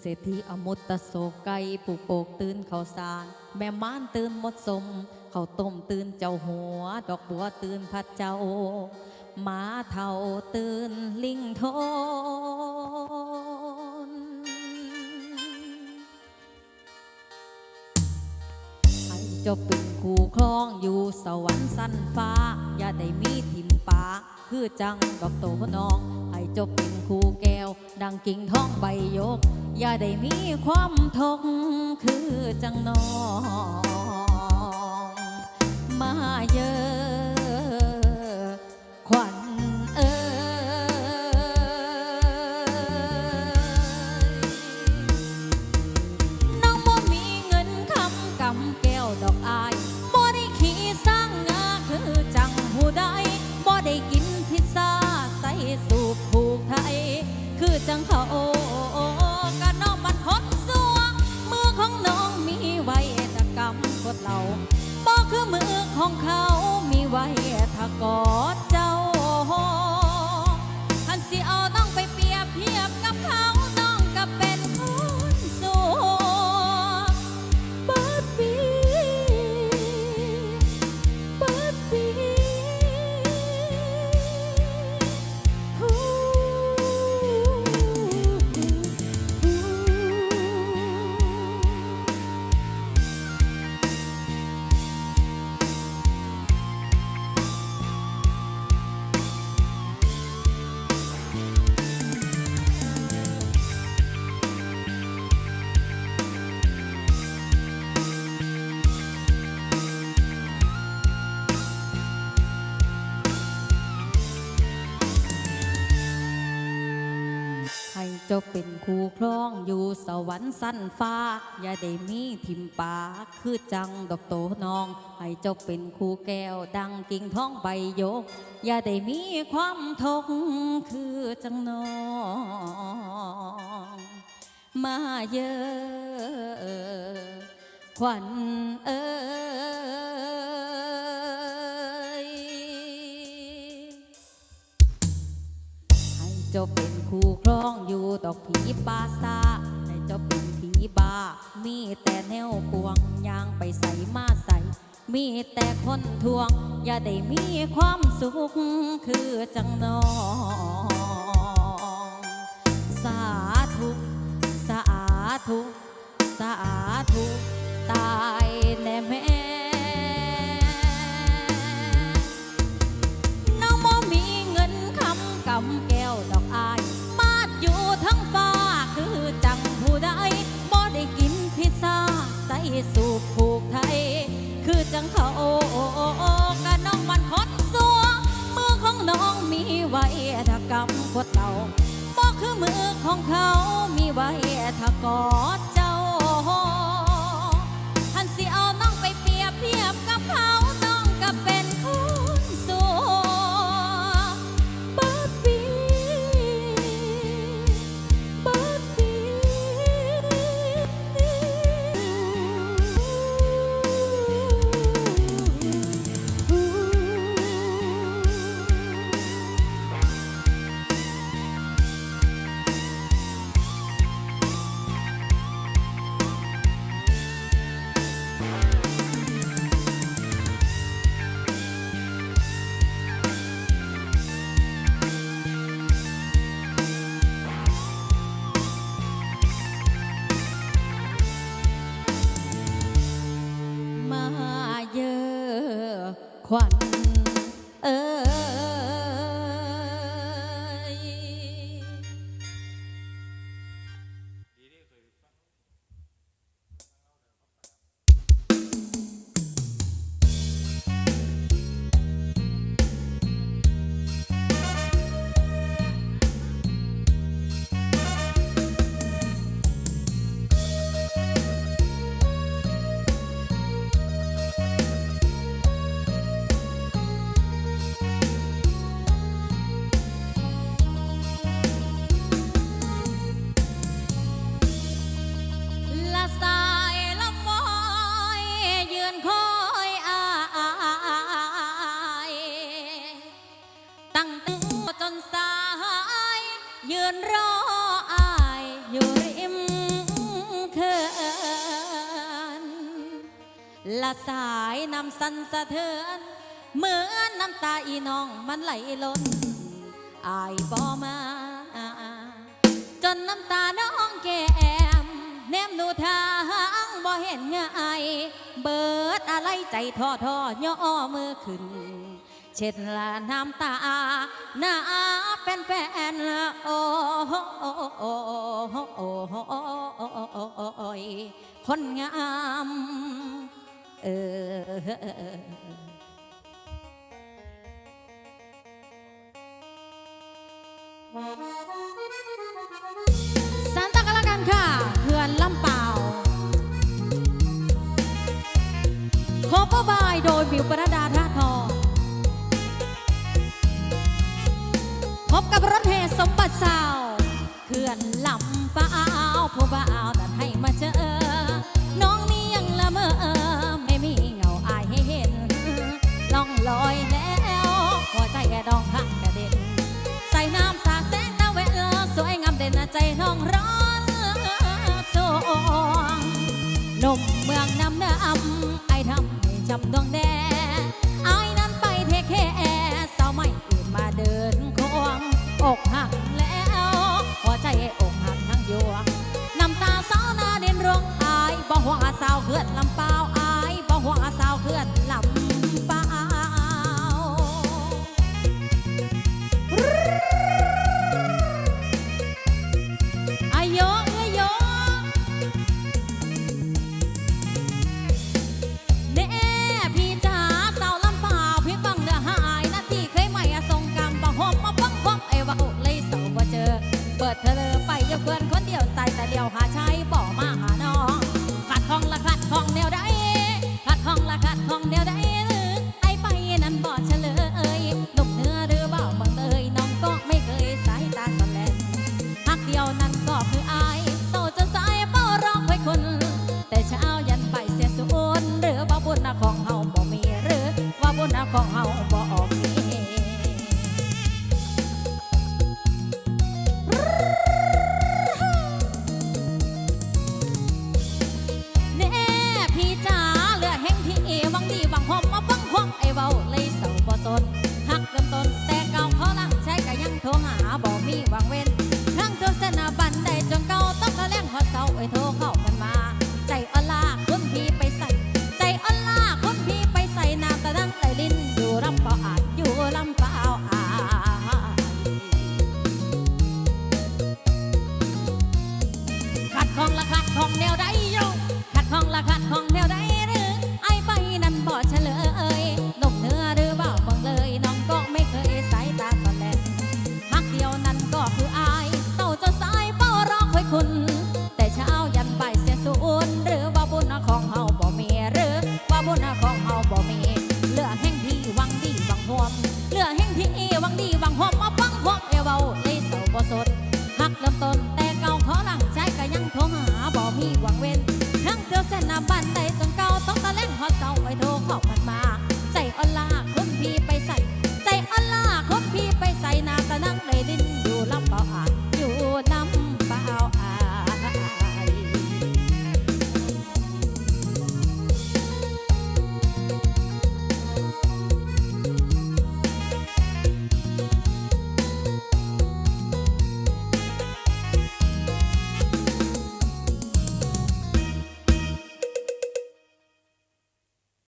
เศรษฐีอมุตตะโศกไก่ผูกโปกตื่นเขาวสาร แม่ม้านตื่นหมดสม เขาวต้มตื่นเจ้าหัว ดอกบัวตื่นพัดเจ้าหมาเท่าตื่นลิงทนให้เจ้าเป็นคู่ครองอยู่สวรรค์สั้นฟ้า อย่าได้มีทิมปาคือจังดอกโตน้อง ให้เจ้าเป็นคู่แก้ว ดังกิ่งท้องใบยก อย่าได้มีความทกคือจังน้อง มาเยอะ ของเขามีไว้ถ้ากอด เจ้าเป็นคู่ครองอยู่สวรรค์สั้นฟ้า อย่าได้มีทิมปาคือจังดอกโตน้อง ให้เจ้าเป็นคู่แก้วดังกิ่งท้องใบโยก อย่าได้มีความทกคือจังน้องมาเยอะขวัญเอ้ยให้เจ้าเป็น คู่ครองอยู่ดอกผีปาซาให้เจ้าเป็นผีบา มีแต่แนวปวงยางไปใส่มาใส่ มีแต่คนทวง อย่าได้มีความสุข คือจังนองสาธุสาธุสาธุตายแน่แม่ ถ้ากำกดเต่าบอกคือมือของเขามีไว้ถ้ากอด อ ยืนรออายอยู่ริมเขื่อนละสายน้ำสันสะเทือนเหมือนน้ำตาอีน้องมันไหลล้นอายบ่มา จนน้ำตาน้องแก่แอมเนมดูทางบ่เห็นเงยเบิดอะไรใจท้อท้อย่อมือขึ้น เช็ดละน้ำตาหน้าเป็นแฟนโอ้โอ้ยคนงามเออสานตากันละกันค่ะเพื่อนลำเปล่าขอประบายโดยบิวปรดาท่า นลำเปล่าผู้บ่าวแต่ให้มาเจอ น้องนี่ยังละเมอไม่มีเงาอายให้เห็นล่องลอยแล้วหัวใจแกดองข้างกระเด็น ใส่น้ำสาดแสงตะเวนสวยงามเด่นใจน้องร้อนสวงนมเมืองน้ำเนื้ออำไอทำให้จำดวงแดงไอ้นั้นไปเทคแค่สาวไม่อื่นมาเดินควงอกหัก ส ของเฮาบ